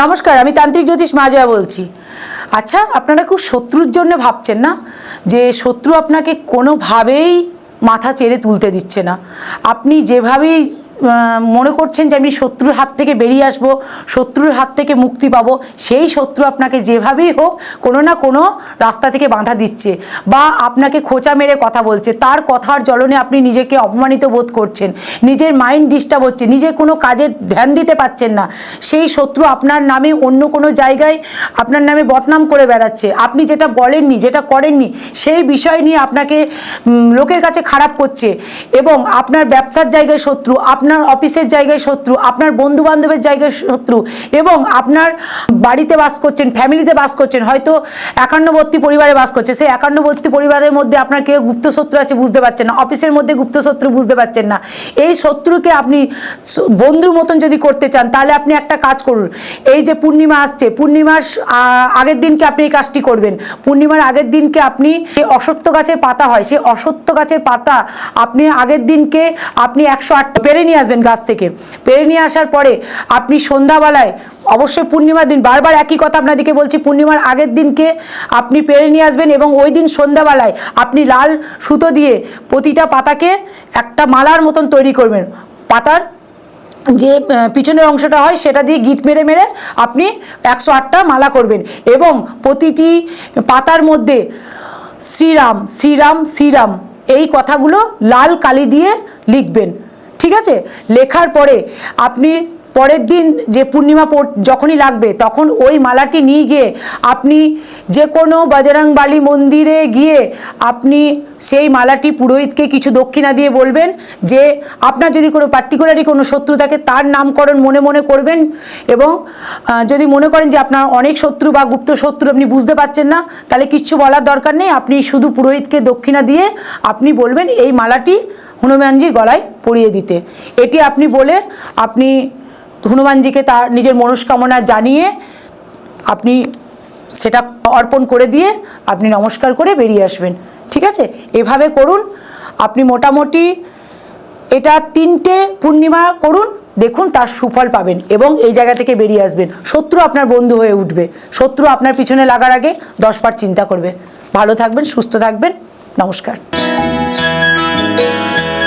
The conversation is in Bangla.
নমস্কার, আমি তান্ত্রিক জ্যোতিষ মাজা বলছি। আচ্ছা আপনারা খুব শত্রুর জন্য ভাবছেন না? যে শত্রু আপনাকে কোনোভাবেই মাথা চেড়ে তুলতে দিচ্ছে না। আপনি যেভাবেই মনে করছেন যে আমি শত্রুর হাত থেকে বেরিয়ে আসব, শত্রুর হাত থেকে মুক্তি পাবো, সেই শত্রু আপনাকে যেভাবেই হোক কোনো না কোনো রাস্তা থেকে বাধা দিচ্ছে বা আপনাকে খোঁচা মেরে কথা বলছে। তার কথার জ্বলনে আপনি নিজেকে অপমানিত বোধ করছেন, নিজের মাইন্ড ডিস্টার্ব হচ্ছে, নিজে কোনো কাজে ধ্যান দিতে পারছেন না। সেই শত্রু আপনার নামে অন্য কোনো জায়গায় আপনার নামে বদনাম করে বেড়াচ্ছে। আপনি যেটা বলেননি, যেটা করেননি, সেই বিষয় নিয়ে আপনাকে লোকের কাছে খারাপ করছে এবং আপনার ব্যবসার জায়গায় শত্রু, আপনার অফিসের জায়গায় শত্রু, আপনার বন্ধু বান্ধবের জায়গায় শত্রু এবং আপনার বাড়িতে বাস করছেন, ফ্যামিলিতে বাস করছেন, হয়তো একান্নবর্তী পরিবারে বাস করছে, সেই একান্নবর্তী পরিবারের মধ্যে আপনার কেউ গুপ্ত শত্রু আছে বুঝতে পারছেন না, অফিসের মধ্যে গুপ্ত শত্রু বুঝতে পারছেন না। এই শত্রুকে আপনি বন্ধুর মতন যদি করতে চান, তাহলে আপনি একটা কাজ করুন। এই যে পূর্ণিমা আসছে পূর্ণিমার আগের দিনকে আপনি এই কাজটি করবেন। পূর্ণিমার আগের দিনকে আপনি অসত্য গাছের পাতা হয়, সেই অসত্য গাছের পাতা আপনি আগের দিনকে আপনি একশো আট পেরে নিয়ে আসবেন গাছ থেকে। পেরে নিয়ে আসার পরে আপনি সন্ধ্যাবেলায়, অবশ্যই পূর্ণিমার দিন, বারবার একই কথা আপনাদেরকে বলছি, পূর্ণিমার আগের দিনকে আপনি পেরে নিয়ে আসবেন এবং ওই দিন সন্ধ্যাবেলায় আপনি লাল সুতো দিয়ে প্রতিটা পাতাকে একটা মালার মতন তৈরি করবেন। পাতার যে পিছনের অংশটা হয় সেটা দিয়ে গিট মেরে মেরে আপনি একশো আটটা মালা করবেন এবং প্রতিটি পাতার মধ্যে শ্রীরাম শ্রীরাম শ্রীরাম এই কথাগুলো লাল কালি দিয়ে লিখবেন। ঠিক আছে? লেখার পরে আপনি পরের দিন যে পূর্ণিমা যখনই লাগবে, তখন ওই মালাটি নিয়ে গিয়ে আপনি যে কোনো বজরং বালি মন্দিরে গিয়ে আপনি সেই মালাটি পুরোহিতকে কিছু দক্ষিণা দিয়ে বলবেন যে, আপনার যদি কোনো পার্টিকুলারই কোনো শত্রু থাকে, তার নামকরণ মনে মনে করবেন এবং যদি মনে করেন যে আপনার অনেক শত্রু বা গুপ্ত শত্রু আপনি বুঝতে পারছেন না, তাহলে কিচ্ছু বলার দরকার নেই। আপনি শুধু পুরোহিতকে দক্ষিণা দিয়ে আপনি বলবেন, এই মালাটি হনুমানজির গলায় পরিয়ে দিতে। এটি আপনি বলে আপনি হনুমানজিকে তার নিজের মনস্কামনা জানিয়ে আপনি সেটা অর্পণ করে দিয়ে আপনি নমস্কার করে বেরিয়ে আসবেন। ঠিক আছে? এভাবে করুন। আপনি মোটামুটি এটা তিনটে পূর্ণিমা করুন, দেখুন তার সুফল পাবেন এবং এই জায়গা থেকে বেরিয়ে আসবেন। শত্রু আপনার বন্ধু হয়ে উঠবে। শত্রু আপনার পিছনে লাগার আগে দশবার চিন্তা করবে। ভালো থাকবেন, সুস্থ থাকবেন। নমস্কার। Música